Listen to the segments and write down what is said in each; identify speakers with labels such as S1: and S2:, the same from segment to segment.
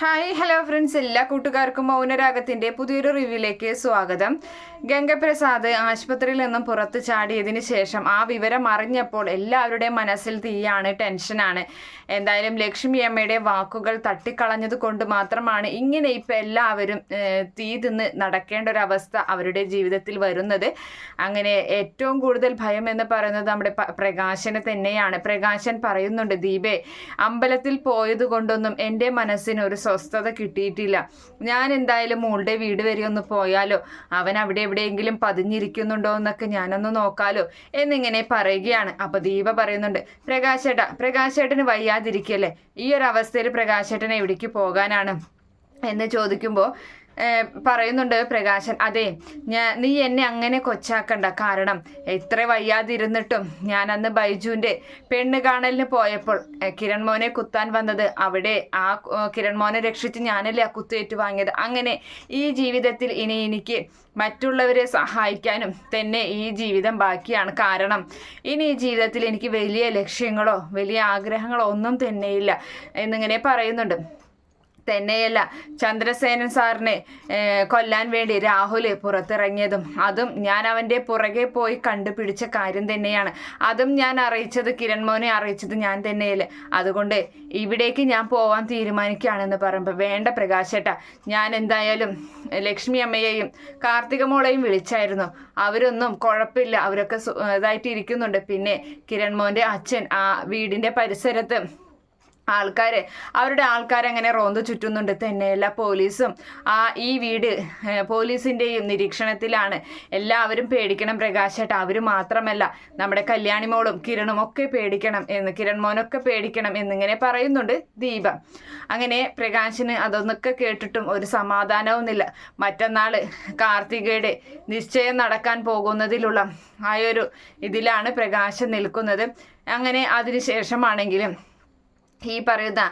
S1: Hi hello friends. എല്ലാ കൂട്ടുകാർക്കും മൗനരാഗത്തിന്റെ പുതിയൊരു റിവ്യൂയിലേക്ക് സ്വാഗതം. ഗംഗപ്രസാദ് ആശുപത്രിയിൽ നിന്നും പുറത്ത് ചാടിയതിന് ശേഷം ആ വിവരം അറിഞ്ഞപ്പോൾ എല്ലാവരുടെയും മനസ്സിൽ തീയാണ് ടെൻഷനാണ്. എന്തായാലും ലക്ഷ്മി അമ്മയുടെ വാക്കുകൾ തട്ടിക്കളഞ്ഞത് കൊണ്ട് മാത്രമാണ് ഇങ്ങനെ ഇപ്പം എല്ലാവരും തീ തിന്ന് നടക്കേണ്ട ഒരു അവസ്ഥ അവരുടെ ജീവിതത്തിൽ വരുന്നത്. അങ്ങനെ ഏറ്റവും കൂടുതൽ ഭയം എന്ന് പറയുന്നത് നമ്മുടെ പ്രകാശനെ പ്രകാശന് തന്നെയാണ്. പ്രകാശൻ പറയുന്നുണ്ട് ദീപേ അമ്പലത്തിൽ പോയത് കൊണ്ടൊന്നും എന്റെ മനസ്സിന് ഒരു സ്വസ്ഥത കിട്ടിയിട്ടില്ല. ഞാൻ എന്തായാലും മോളുടെ വീട് വരെ ഒന്ന് പോയാലോ? അവൻ അവിടെ എവിടെയെങ്കിലും പതിഞ്ഞിരിക്കുന്നുണ്ടോ എന്നൊക്കെ ഞാനൊന്ന് നോക്കാലോ? എന്നിങ്ങനെ പറയുകയാണ്. അപ്പൊ ദീപ പറയുന്നുണ്ട് പ്രകാശേട്ട പ്രകാശേട്ടന് വയ്യാതിരിക്കല്ലേ? ഈ ഒരു അവസ്ഥയിൽ പ്രകാശേട്ടൻ എവിടേക്ക് പോകാനാണ്? എന്ന് ചോദിക്കുമ്പോൾ പറയുന്നുണ്ട് പ്രകാശൻ അതെ ഞാൻ നീ എന്നെ അങ്ങനെ കൊച്ചാക്കണ്ട. കാരണം എത്ര വയ്യാതിരുന്നിട്ടും ഞാൻ അന്ന് ബൈജുവിന്റെ പെണ്ണ് കാണലിന് പോയപ്പോൾ കിരൺ മോനെ കുത്താൻ വന്നത് അവിടെ ആ കിരൺ മോനെ രക്ഷിച്ച് ഞാനല്ലേ ആ കുത്തേറ്റ് വാങ്ങിയത് അങ്ങനെ ഈ ജീവിതത്തിൽ ഇനി എനിക്ക് മറ്റുള്ളവരെ സഹായിക്കാനും തന്നെ ഈ ജീവിതം ബാക്കിയാണ്. കാരണം ഇനി ഈ ജീവിതത്തിൽ എനിക്ക് വലിയ ലക്ഷ്യങ്ങളോ വലിയ ആഗ്രഹങ്ങളോ ഒന്നും തന്നെയില്ല. എന്നിങ്ങനെ പറയുന്നുണ്ട്. തന്നെയല്ല. ചന്ദ്രസേനൻ സാറിനെ കൊല്ലാൻ വേണ്ടി രാഹുൽ പുറത്തിറങ്ങിയതും അതും ഞാൻ അവന്റെ പുറകെ പോയി കണ്ടുപിടിച്ച കാര്യം തന്നെയാണ്. അതും ഞാൻ അറിയിച്ചത് കിരൺ മോനെ അറിയിച്ചത് ഞാൻ തന്നെയല്ലേ. അതുകൊണ്ട് ഇവിടേക്ക് ഞാൻ പോവാൻ തീരുമാനിക്കുകയാണെന്ന് പറയുമ്പോൾ വേണ്ട പ്രകാശേട്ട ഞാൻ എന്തായാലും ലക്ഷ്മി അമ്മയെയും കാർത്തിക മോളെയും വിളിച്ചായിരുന്നു. അവരൊന്നും കുഴപ്പമില്ല അവരൊക്കെ ഇതായിട്ട് ഇരിക്കുന്നുണ്ട് പിന്നെ കിരൺ മോന്റെ അച്ഛൻ ആ വീടിന്റെ പരിസരത്ത് ആൾക്കാര് അവരുടെ ആൾക്കാരങ്ങനെ റോന്ത് ചുറ്റുന്നുണ്ട്. തന്നെയല്ല പോലീസും. ആ ഈ വീട് പോലീസിന്റെയും നിരീക്ഷണത്തിലാണ്. എല്ലാവരും പേടിക്കണം പ്രകാശേട്ട അവർ മാത്രമല്ല നമ്മുടെ കല്യാണി മോളും കിരണും ഒക്കെ പേടിക്കണം എന്ന് കിരൺ മോനൊക്കെ പേടിക്കണം എന്നിങ്ങനെ പറയുന്നുണ്ട് ദീപ. അങ്ങനെ പ്രകാശിന് അതൊന്നൊക്കെ കേട്ടിട്ടും ഒരു സമാധാനവുമില്ല. മറ്റന്നാൾ കാർത്തികയുടെ നിശ്ചയം നടക്കാൻ പോകുന്നതിലുള്ള ആ ഒരു ഇതിലാണ് പ്രകാശം നിൽക്കുന്നത്. അങ്ങനെ അതിനുശേഷമാണെങ്കിലും ഈ പറയുന്ന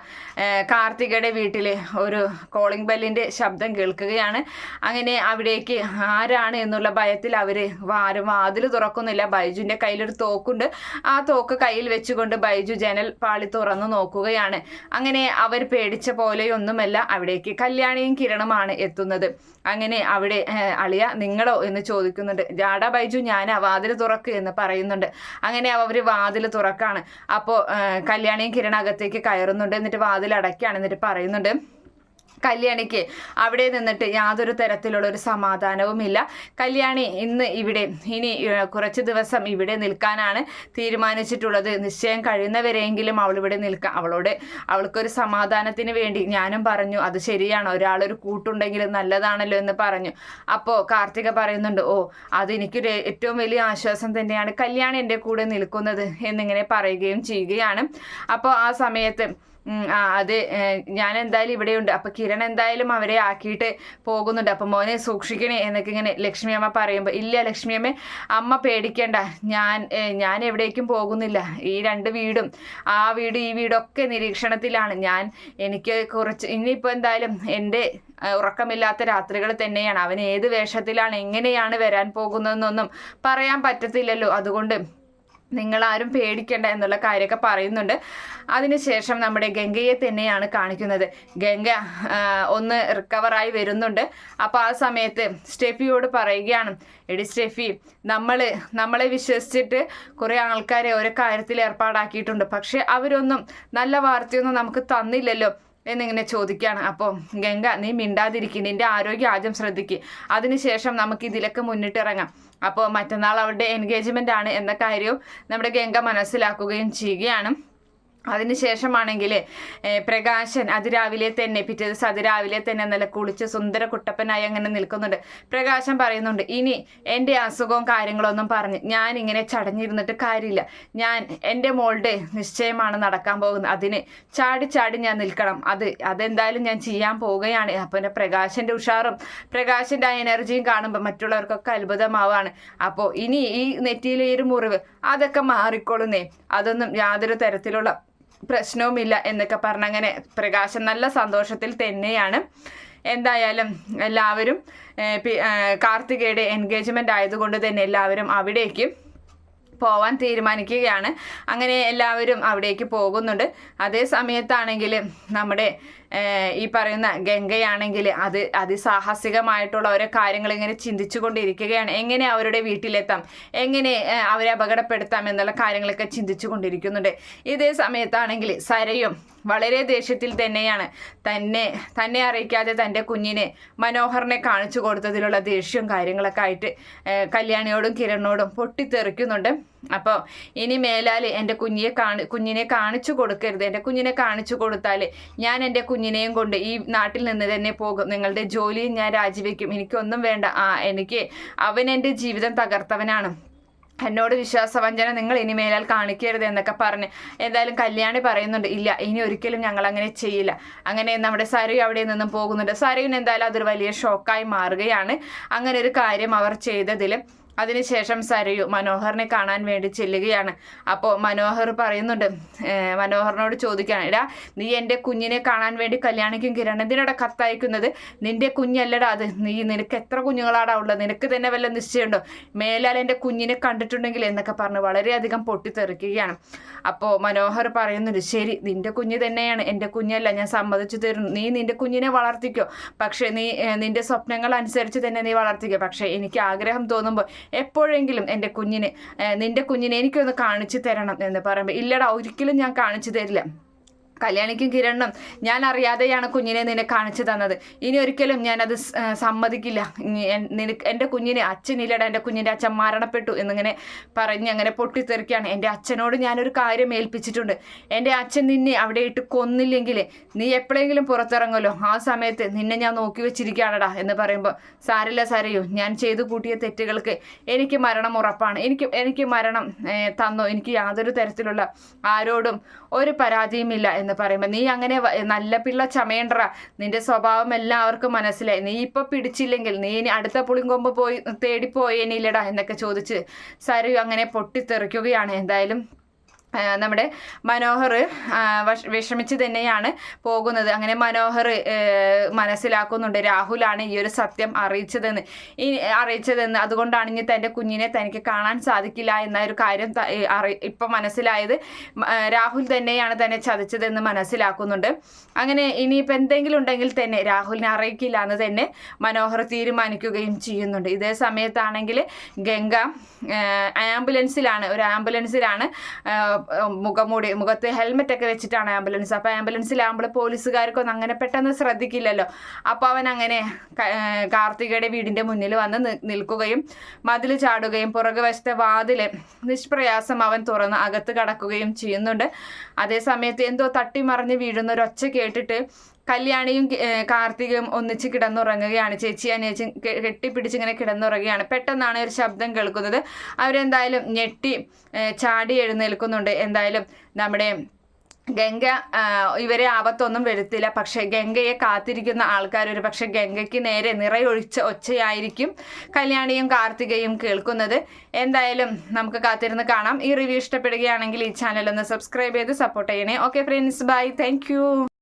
S1: കാർത്തികയുടെ വീട്ടിൽ ഒരു കോളിംഗ് ബെല്ലിന്റെ ശബ്ദം കേൾക്കുകയാണ്. അങ്ങനെ അവിടേക്ക് ആരാണ് എന്നുള്ള ഭയത്തിൽ അവർ ആരും വാതിൽ തുറക്കുന്നില്ല. ബൈജുവിന്റെ കയ്യിലൊരു തോക്കുണ്ട്. ആ തോക്ക് കയ്യിൽ വെച്ചുകൊണ്ട് ബൈജു ജനൽ പാളി തുറന്നു നോക്കുകയാണ്. അങ്ങനെ അവർ പേടിച്ച പോലെയൊന്നുമല്ല അവിടേക്ക് കല്യാണിയും കിരണുമാണ് എത്തുന്നത്. അങ്ങനെ അവിടെ അളിയ നിങ്ങളോ എന്ന് ചോദിക്കുന്നുണ്ട്. ജാഡ ബൈജു ഞാനാ വാതിൽ തുറക്ക് എന്ന് പറയുന്നുണ്ട്. അങ്ങനെ അവർ വാതിൽ തുറക്കാണ്. അപ്പോൾ കല്യാണിയും കിരണ അകത്തേക്ക് കയറുന്നുണ്ട്. എന്നിട്ട് വാതിൽ അടയ്ക്കുകയാണ് എന്നിട്ട് പറയുന്നുണ്ട് കല്യാണിക്ക് അവിടെ നിന്നിട്ട് യാതൊരു തരത്തിലുള്ള ഒരു സമാധാനവുമില്ല കല്യാണി ഇന്ന് ഇവിടെ ഇനി കുറച്ച് ദിവസം ഇവിടെ നിൽക്കാനാണ് തീരുമാനിച്ചിട്ടുള്ളത്. നിശ്ചയം കഴിയുന്നവരെയെങ്കിലും അവൾ ഇവിടെ നിൽക്കാം അവളോട് അവൾക്കൊരു സമാധാനത്തിന് വേണ്ടി ഞാനും പറഞ്ഞു അത് ശരിയാണ് ഒരാളൊരു കൂട്ടുണ്ടെങ്കിൽ നല്ലതാണല്ലോ എന്ന് പറഞ്ഞു. അപ്പോൾ കാർത്തിക പറയുന്നുണ്ട് ഓ അതെനിക്കൊരു ഏറ്റവും വലിയ ആശ്വാസം തന്നെയാണ് കല്യാണി എന്റെ കൂടെ നിൽക്കുന്നത് എന്നിങ്ങനെ പറയുകയും ചെയ്യുകയാണ്. അപ്പോൾ ആ സമയത്ത് ആ അത് ഞാൻ എന്തായാലും ഇവിടെ ഉണ്ട് അപ്പൊ കിരൺ എന്തായാലും അവരെ ആക്കിയിട്ട് പോകുന്നുണ്ട്. അപ്പൊ മോനെ സൂക്ഷിക്കണേ എന്നൊക്കെ ഇങ്ങനെ ലക്ഷ്മി അമ്മ പറയുമ്പോൾ ഇല്ല ലക്ഷ്മി അമ്മ അമ്മ പേടിക്കേണ്ട. ഞാൻ ഞാൻ എവിടേക്കും പോകുന്നില്ല. ഈ രണ്ട് വീടും ആ വീട് ഈ വീടൊക്കെ നിരീക്ഷണത്തിലാണ്. ഞാൻ എനിക്ക് കുറച്ച് ഇനിയിപ്പോൾ എന്തായാലും എന്റെ ഉറക്കമില്ലാത്ത രാത്രികൾ തന്നെയാണ്. അവൻ ഏത് വേഷത്തിലാണ് എങ്ങനെയാണ് വരാൻ പോകുന്നതെന്നൊന്നും പറയാൻ പറ്റത്തില്ലല്ലോ. അതുകൊണ്ട് നിങ്ങളാരും പേടിക്കേണ്ട എന്നുള്ള കാര്യമൊക്കെ പറയുന്നുണ്ട്. അതിനുശേഷം നമ്മുടെ ഗംഗയെ തന്നെയാണ് കാണിക്കുന്നത്. ഗംഗ ഒന്ന് റിക്കവറായി വരുന്നുണ്ട്. അപ്പോൾ ആ സമയത്ത് സ്റ്റെഫിയോട് പറയുകയാണ് എടി സ്റ്റെഫി നമ്മൾ നമ്മളെ വിശ്വസിച്ചിട്ട് കുറേ ആൾക്കാരെ ഓരോ കാര്യത്തിൽ ഏർപ്പാടാക്കിയിട്ടുണ്ട്. പക്ഷേ അവരൊന്നും നല്ല വാർത്തയൊന്നും നമുക്ക് തന്നില്ലല്ലോ എന്നിങ്ങനെ ചോദിക്കുകയാണ്. അപ്പോൾ ഗംഗ നീ മിണ്ടാതിരിക്കും നിന്റെ ആരോഗ്യം ആദ്യം ശ്രദ്ധിക്കുക അതിനുശേഷം നമുക്ക് ഇതിലൊക്കെ മുന്നിട്ടിറങ്ങാം. അപ്പോൾ മറ്റന്നാൾ അവളുടെ എൻഗേജ്മെന്റ് ആണ് എന്ന കാര്യവും നമ്മുടെ ഗംഗ മനസ്സിലാക്കുകയും ചെയ്യുകയാണ്. അതിനുശേഷമാണെങ്കിൽ പ്രകാശൻ അതിരാവിലെ തന്നെ പിറ്റേ ദിവസം അതിരാവിലെ തന്നെ നല്ല കുളിച്ച് സുന്ദര കുട്ടപ്പനായി അങ്ങനെ നിൽക്കുന്നുണ്ട്. പ്രകാശൻ പറയുന്നുണ്ട് ഇനി എന്റെ അസുഖവും കാര്യങ്ങളൊന്നും പറഞ്ഞ് ഞാൻ ഇങ്ങനെ ചടഞ്ഞിരുന്നിട്ട് കാര്യമില്ല. ഞാൻ എന്റെ മോളുടെ നിശ്ചയമാണ് നടക്കാൻ പോകുന്നത്. അതിന് ചാടി ചാടി ഞാൻ നിൽക്കണം. അത് അതെന്തായാലും ഞാൻ ചെയ്യാൻ പോവുകയാണ്. അപ്പോൾ എന്റെ പ്രകാശന്റെ ഉഷാറും പ്രകാശന്റെ ആ എനർജിയും കാണുമ്പോൾ മറ്റുള്ളവർക്കൊക്കെ അത്ഭുതമാവാണ്. അപ്പോൾ ഇനി ഈ നെറ്റിയിലെ ഒരു മുറിവ് അതൊക്കെ മാറിക്കൊള്ളുന്നേ. അതൊന്നും യാതൊരു തരത്തിലുള്ള പ്രശ്നവുമില്ല എന്നൊക്കെ പറഞ്ഞങ്ങനെ പ്രകാശം നല്ല സന്തോഷത്തിൽ തന്നെയാണ്. എന്തായാലും എല്ലാവരും കാർത്തികയുടെ എൻഗേജ്മെന്റ് ആയതുകൊണ്ട് തന്നെ എല്ലാവരും അവിടേക്ക് പോവാൻ തീരുമാനിക്കുകയാണ്. അങ്ങനെ എല്ലാവരും അവിടേക്ക് പോകുന്നുണ്ട്. അതേ സമയത്താണെങ്കിൽ നമ്മുടെ ഈ പറയുന്ന ഗംഗയാണെങ്കിൽ അത് അതിസാഹസികമായിട്ടുള്ള ഓരോ കാര്യങ്ങൾ ഇങ്ങനെ ചിന്തിച്ചു കൊണ്ടിരിക്കുകയാണ് എങ്ങനെ അവരുടെ വീട്ടിലെത്താം? എങ്ങനെ അവരെ അപകടപ്പെടുത്താം എന്നുള്ള കാര്യങ്ങളൊക്കെ ചിന്തിച്ചു കൊണ്ടിരിക്കുന്നുണ്ട് ഇതേ സമയത്താണെങ്കിൽ സരയും വളരെ ദേഷ്യത്തിൽ തന്നെയാണ്. തന്നെ തന്നെ അറിയിക്കാതെ തന്റെ കുഞ്ഞിനെ മനോഹറിനെ കാണിച്ചു കൊടുത്തതിലുള്ള ദേഷ്യവും കാര്യങ്ങളൊക്കെ ആയിട്ട് കല്യാണിയോടും കിരണിനോടും പൊട്ടിത്തെറിക്കുന്നുണ്ട്. അപ്പോൾ ഇനി മേലാൽ എന്റെ കുഞ്ഞിയെ കാണി കുഞ്ഞിനെ കാണിച്ചു കൊടുക്കരുത്. എന്റെ കുഞ്ഞിനെ കാണിച്ചു കൊടുത്താൽ ഞാൻ എന്റെ കുഞ്ഞിനെയും കൊണ്ട് ഈ നാട്ടിൽ നിന്ന് തന്നെ പോകും. നിങ്ങളുടെ ജോലിയും ഞാൻ രാജിവെക്കും. എനിക്കൊന്നും വേണ്ട. ആ എനിക്ക് അവൻ എന്റെ ജീവിതം തകർത്തവനാണ്. എന്നോട് വിശ്വാസവഞ്ചന നിങ്ങൾ ഇനി മേലാൽ കാണിക്കരുത് എന്നൊക്കെ പറഞ്ഞ് എന്തായാലും കല്യാണി പറയുന്നുണ്ട് ഇല്ല ഇനി ഒരിക്കലും ഞങ്ങൾ അങ്ങനെ ചെയ്യില്ല. അങ്ങനെ നമ്മുടെ സരു അവിടെ നിന്നും പോകുന്നുണ്ട്. സരുവിന് എന്തായാലും അതൊരു വലിയ ഷോക്കായി മാറുകയാണ്. അങ്ങനെ ഒരു കാര്യം അവർ ചെയ്തതിൽ അതിനുശേഷം സരയു മനോഹറിനെ കാണാൻ വേണ്ടി ചെല്ലുകയാണ്. അപ്പോൾ മനോഹർ പറയുന്നുണ്ട് മനോഹറിനോട് ചോദിക്കുകയാണ് എടാ നീ എന്റെ കുഞ്ഞിനെ കാണാൻ വേണ്ടി കല്യാണിക്കും കിരൺ എന്തിനാടാ കത്തയക്കുന്നത്? നിന്റെ കുഞ്ഞല്ലടാ അത്. നീ നിനക്ക് എത്ര കുഞ്ഞുങ്ങളാടാ ഉള്ളത്? നിനക്ക് തന്നെ വല്ല നിശ്ചയമുണ്ടോ? മേലാൽ എന്റെ കുഞ്ഞിനെ കണ്ടിട്ടുണ്ടെങ്കിൽ എന്നൊക്കെ പറഞ്ഞ് വളരെയധികം പൊട്ടിത്തെറിക്കുകയാണ്. അപ്പോൾ മനോഹർ പറയുന്നുണ്ട് ശരി നിന്റെ കുഞ്ഞ് തന്നെയാണ്. എന്റെ കുഞ്ഞല്ല ഞാൻ സമ്മതിച്ചു തരുന്നു. നീ നിന്റെ കുഞ്ഞിനെ വളർത്തിക്കോ. പക്ഷേ നീ നിന്റെ സ്വപ്നങ്ങൾ അനുസരിച്ച് തന്നെ നീ വളർത്തിക്കോ. പക്ഷേ എനിക്ക് ആഗ്രഹം തോന്നുമ്പോൾ എപ്പോഴെങ്കിലും എന്റെ കുഞ്ഞിനെ നിന്റെ കുഞ്ഞിനെ എനിക്കൊന്ന് കാണിച്ചു തരണം എന്ന് പറയുമ്പോൾ ഇല്ലടാ ഒരിക്കലും ഞാൻ കാണിച്ചു തരില്ല. കല്യാണിക്കും കിരണ്ണും ഞാൻ അറിയാതെയാണ് കുഞ്ഞിനെ നിന്നെ കാണിച്ചു തന്നത്. ഇനി ഒരിക്കലും ഞാനത് സമ്മതിക്കില്ല. നിനക്ക് എന്റെ കുഞ്ഞിനെ അച്ഛനില്ലട എന്റെ കുഞ്ഞിന്റെ അച്ഛൻ മരണപ്പെട്ടു എന്നിങ്ങനെ പറഞ്ഞ് അങ്ങനെ പൊട്ടിത്തെറിക്കുകയാണ്. എന്റെ അച്ഛനോട് ഞാനൊരു കാര്യം ഏൽപ്പിച്ചിട്ടുണ്ട്. എന്റെ അച്ഛൻ നിന്നെ അവിടെ ഇട്ട് കൊന്നില്ലെങ്കിൽ നീ എപ്പോഴെങ്കിലും പുറത്തിറങ്ങുമല്ലോ. ആ സമയത്ത് നിന്നെ ഞാൻ നോക്കി വെച്ചിരിക്കുകയാണടാ എന്ന് പറയുമ്പോൾ സാരില്ല സാരയോ ഞാൻ ചെയ്തു കൂട്ടിയ തെറ്റുകൾക്ക് എനിക്ക് മരണം ഉറപ്പാണ്. എനിക്ക് എനിക്ക് മരണം തന്നോ. എനിക്ക് യാതൊരു തരത്തിലുള്ള ആരോടും ഒരു പരാതിയുമില്ല എന്ന് പറയുമ്പോൾ നീ അങ്ങനെ നല്ല പിള്ള ചമയണ്ട നിന്റെ സ്വഭാവം എല്ലാവർക്കും മനസ്സിലായി. നീ ഇപ്പൊ പിടിച്ചില്ലെങ്കിൽ നീ ഇനി അടുത്ത പുളിങ്കൊമ്പ് പോയി തേടിപ്പോയേനില്ലടാ എന്നൊക്കെ ചോദിച്ച് സരു അങ്ങനെ പൊട്ടിത്തെറിക്കുകയാണ്. എന്തായാലും നമ്മുടെ മനോഹർ വിഷമിച്ച് തന്നെയാണ് പോകുന്നത്. അങ്ങനെ മനോഹർ മനസ്സിലാക്കുന്നുണ്ട് രാഹുലാണ് ഈ ഒരു സത്യം അറിയിച്ചതെന്ന്. ഈ അറിയിച്ചതെന്ന്. അതുകൊണ്ടാണ് ഇനി തന്റെ കുഞ്ഞിനെ തനിക്ക് കാണാൻ സാധിക്കില്ല എന്ന ഒരു കാര്യം അറി ഇപ്പം മനസ്സിലായത്. രാഹുൽ തന്നെയാണ് തന്നെ ചതിച്ചതെന്ന് മനസ്സിലാക്കുന്നുണ്ട്. അങ്ങനെ ഇനിയിപ്പോൾ എന്തെങ്കിലും ഉണ്ടെങ്കിൽ തന്നെ രാഹുലിനെ അറിയിക്കില്ല എന്ന് തന്നെ മനോഹർ തീരുമാനിക്കുകയും ചെയ്യുന്നുണ്ട്. ഇതേ സമയത്താണെങ്കിൽ ഗംഗ ആംബുലൻസിലാണ് ഒരു ആംബുലൻസിലാണ് മുഖംമൂടി മുഖത്ത് ഹെൽമെറ്റ് ഒക്കെ വെച്ചിട്ടാണ് ആംബുലൻസ് അപ്പോൾ ആംബുലൻസിലാകുമ്പോൾ പോലീസുകാർക്കൊന്നും അങ്ങനെ പെട്ടെന്ന് ശ്രദ്ധിക്കില്ലല്ലോ. അപ്പോൾ അവൻ അങ്ങനെ കാർത്തികയുടെ വീടിന്റെ മുന്നിൽ വന്ന് നിൽക്കുകയും മതിൽ ചാടുകയും പുറകു വശത്തെ വാതിൽ നിഷ്പ്രയാസം അവൻ തുറന്ന് അകത്ത് കടക്കുകയും ചെയ്യുന്നുണ്ട്. അതേസമയത്ത് എന്തോ തട്ടിമറിഞ്ഞ് വീഴുന്ന ഒരു ഒച്ച കേട്ടിട്ട് കല്യാണിയും കാർത്തികയും ഒന്നിച്ച് കിടന്നുറങ്ങുകയാണ്. ചേച്ചി അനിയച്ചി കെട്ടിപ്പിടിച്ച് ഇങ്ങനെ കിടന്നുറങ്ങുകയാണ്. പെട്ടെന്നാണ് ഒരു ശബ്ദം കേൾക്കുന്നത്. അവരെന്തായാലും ഞെട്ടി ചാടി എഴുന്നേൽക്കുന്നുണ്ട്. എന്തായാലും നമ്മുടെ ഗംഗ ഇവരെ ആപത്തൊന്നും വരുത്തില്ല. പക്ഷേ ഗംഗയെ കാത്തിരിക്കുന്ന ആൾക്കാർ ഒരു പക്ഷെ ഗംഗയ്ക്ക് നേരെ നിറയൊഴിച്ച ഒച്ചയായിരിക്കും കല്യാണിയും കാർത്തികയും കേൾക്കുന്നത്. എന്തായാലും നമുക്ക് കാത്തിരുന്ന് കാണാം. ഈ റിവ്യൂ ഇഷ്ടപ്പെടുകയാണെങ്കിൽ ഈ ചാനൽ ഒന്ന് സബ്സ്ക്രൈബ് ചെയ്ത് സപ്പോർട്ട് ചെയ്യണേ. Okay friends. ബൈ. താങ്ക്